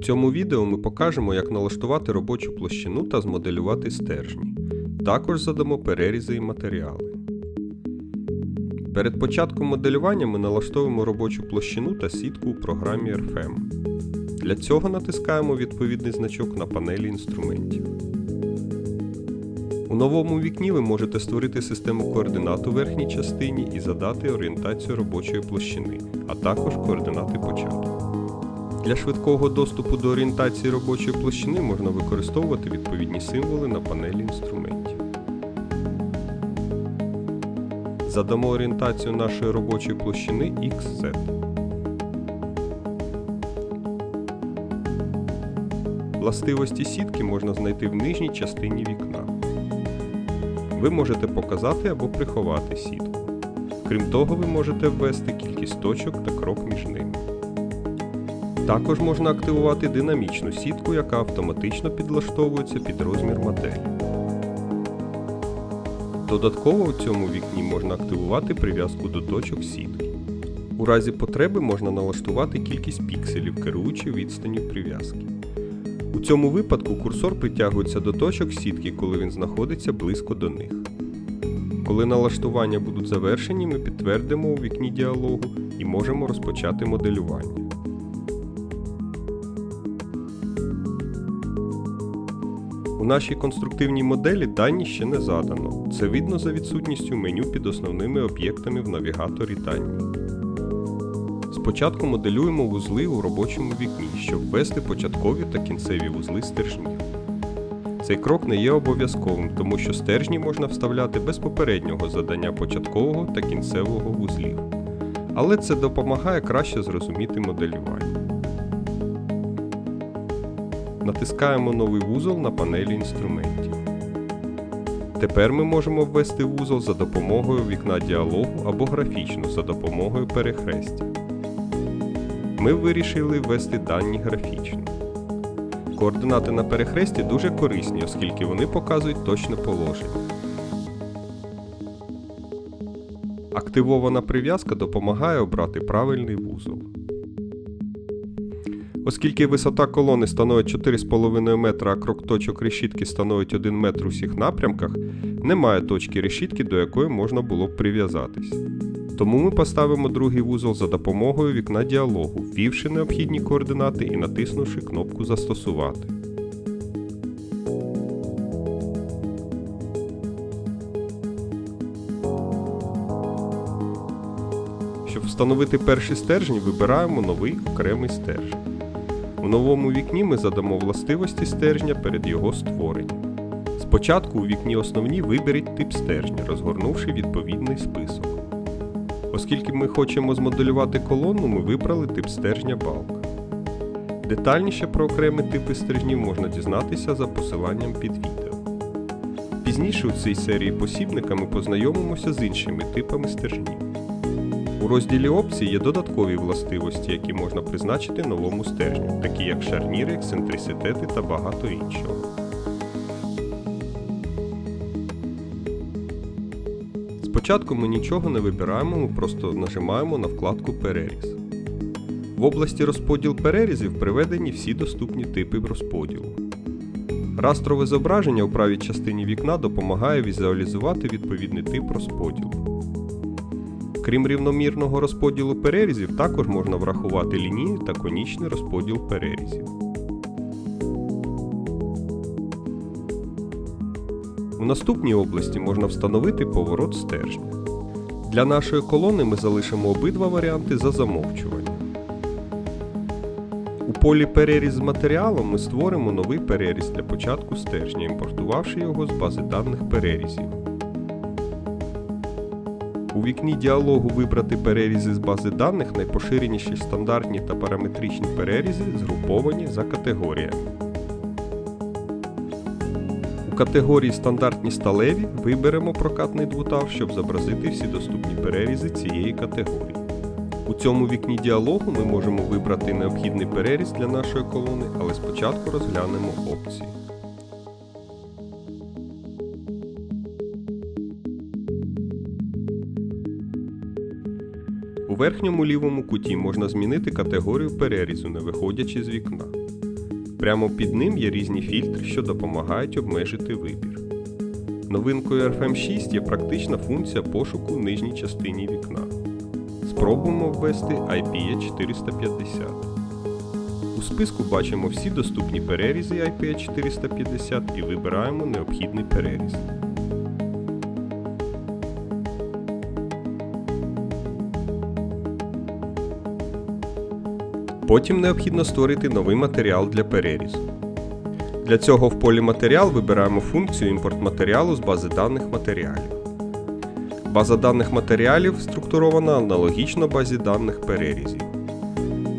цьому відео ми покажемо, як налаштувати робочу площину та змоделювати стержні. Також задамо перерізи і матеріали. Перед початком моделювання ми налаштовуємо робочу площину та сітку у програмі RFM. Для цього натискаємо відповідний значок на панелі інструментів. У новому вікні ви можете створити систему координат у верхній частині і задати орієнтацію робочої площини, а також координати початку. Для швидкого доступу до орієнтації робочої площини можна використовувати відповідні символи на панелі інструментів. Задамо орієнтацію нашої робочої площини XZ. Властивості сітки можна знайти в нижній частині вікна. Ви можете показати або приховати сітку. Крім того, ви можете ввести кількість точок та крок між ними. Також можна активувати динамічну сітку, яка автоматично підлаштовується під розмір моделі. Додатково у цьому вікні можна активувати прив'язку до точок сітки. У разі потреби можна налаштувати кількість пікселів, керуючи відстанню прив'язки. У цьому випадку курсор притягується до точок сітки, коли він знаходиться близько до них. Коли налаштування будуть завершені, ми підтвердимо у вікні діалогу і можемо розпочати моделювання. Нашій конструктивній моделі дані ще не задано. Це видно за відсутністю меню під основними об'єктами в навігаторі дані. Спочатку моделюємо вузли у робочому вікні, щоб ввести початкові та кінцеві вузли стержнів. Цей крок не є обов'язковим, тому що стержні можна вставляти без попереднього задання початкового та кінцевого вузлів. Але це допомагає краще зрозуміти моделювання. Натискаємо новий вузол на панелі інструментів. Тепер ми можемо ввести вузол за допомогою вікна діалогу або графічно за допомогою перехрестя. Ми вирішили ввести дані графічно. Координати на перехресті дуже корисні, оскільки вони показують точне положення. Активована прив'язка допомагає обрати правильний вузол. Оскільки висота колони становить 4,5 метра, а крок точок решітки становить 1 метр у всіх напрямках, немає точки решітки, до якої можна було б прив'язатись. Тому ми поставимо другий вузол за допомогою вікна діалогу, ввівши необхідні координати і натиснувши кнопку Застосувати. Щоб встановити перший стержень, вибираємо новий окремий стержень. Новому вікні ми задамо властивості стержня перед його створенням. Спочатку у вікні основні виберіть тип стержня, розгорнувши відповідний список. Оскільки ми хочемо змоделювати колону, ми вибрали тип стержня балка. Детальніше про окремі типи стержнів можна дізнатися за посиланням під відео. Пізніше у цій серії посібника ми познайомимося з іншими типами стержнів. У розділі опцій є додаткові властивості, які можна призначити новому стержню, такі як шарніри, ексцентриситети та багато іншого. Спочатку ми нічого не вибираємо, ми просто нажимаємо на вкладку Переріз. В області розподіл перерізів приведені всі доступні типи розподілу. Растрове зображення у правій частині вікна допомагає візуалізувати відповідний тип розподілу. Крім рівномірного розподілу перерізів, також можна врахувати лінійний та конічний розподіл перерізів. У наступній області можна встановити поворот стержня. Для нашої колони ми залишимо обидва варіанти за замовчуванням. У полі переріз з матеріалом ми створимо новий переріз для початку стержня, імпортувавши його з бази даних перерізів. У вікні діалогу вибрати перерізи з бази даних найпоширеніші стандартні та параметричні перерізи згруповані за категоріями. У категорії стандартні сталеві виберемо прокатний двутав, щоб зобразити всі доступні перерізи цієї категорії. У цьому вікні діалогу ми можемо вибрати необхідний переріз для нашої колони, але спочатку розглянемо опції. Верхньому лівому куті можна змінити категорію перерізу, не виходячи з вікна. Прямо під ним є різні фільтри, що допомагають обмежити вибір. Новинкою RFM 6 є практична функція пошуку в нижній частині вікна. Спробуємо ввести IPE 450. У списку бачимо всі доступні перерізи IPE 450 і вибираємо необхідний переріз. Потім необхідно створити новий матеріал для перерізу. Для цього в полі Матеріал вибираємо функцію імпорт матеріалу з бази даних матеріалів. База даних матеріалів структурована аналогічно базі даних перерізів.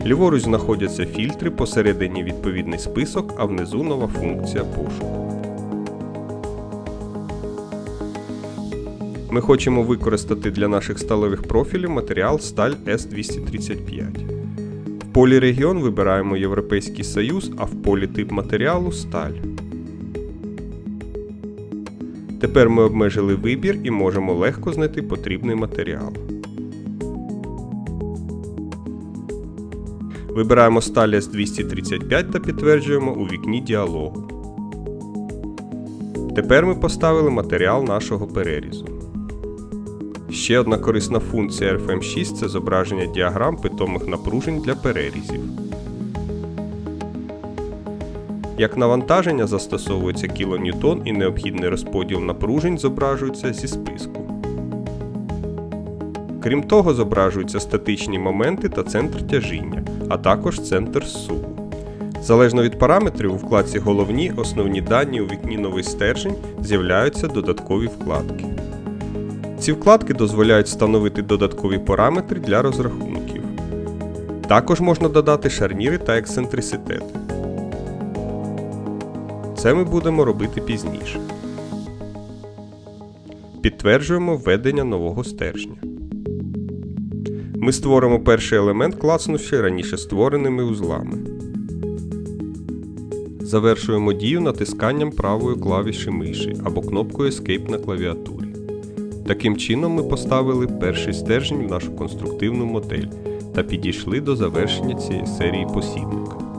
Ліворуч знаходяться фільтри, посередині відповідний список, а внизу нова функція пошуку. Ми хочемо використати для наших сталевих профілів матеріал сталь S235. Полі регіон вибираємо Європейський Союз, а в полі тип матеріалу сталь. Тепер ми обмежили вибір і можемо легко знайти потрібний матеріал. Вибираємо сталь S235 та підтверджуємо у вікні діалогу. Тепер ми поставили матеріал нашого перерізу. Ще одна корисна функція RFM6 це зображення діаграм питомих напружень для перерізів. Як навантаження застосовується кілоньютон і необхідний розподіл напружень зображується зі списку. Крім того, зображуються статичні моменти та центр тяжіння, а також центр суву. Залежно від параметрів у вкладці Головні основні дані у вікні Новий стержень з'являються додаткові вкладки. Ці вкладки дозволяють встановити додаткові параметри для розрахунків. Також можна додати шарніри та ексцентриситети. Це ми будемо робити пізніше. Підтверджуємо введення нового стержня. Ми створимо перший елемент, клацнувши раніше створеними узлами. Завершуємо дію натисканням правої клавіші миші або кнопкою Escape на клавіатурі. Таким чином ми поставили перший стержень в нашу конструктивну модель та підійшли до завершення цієї серії посібника.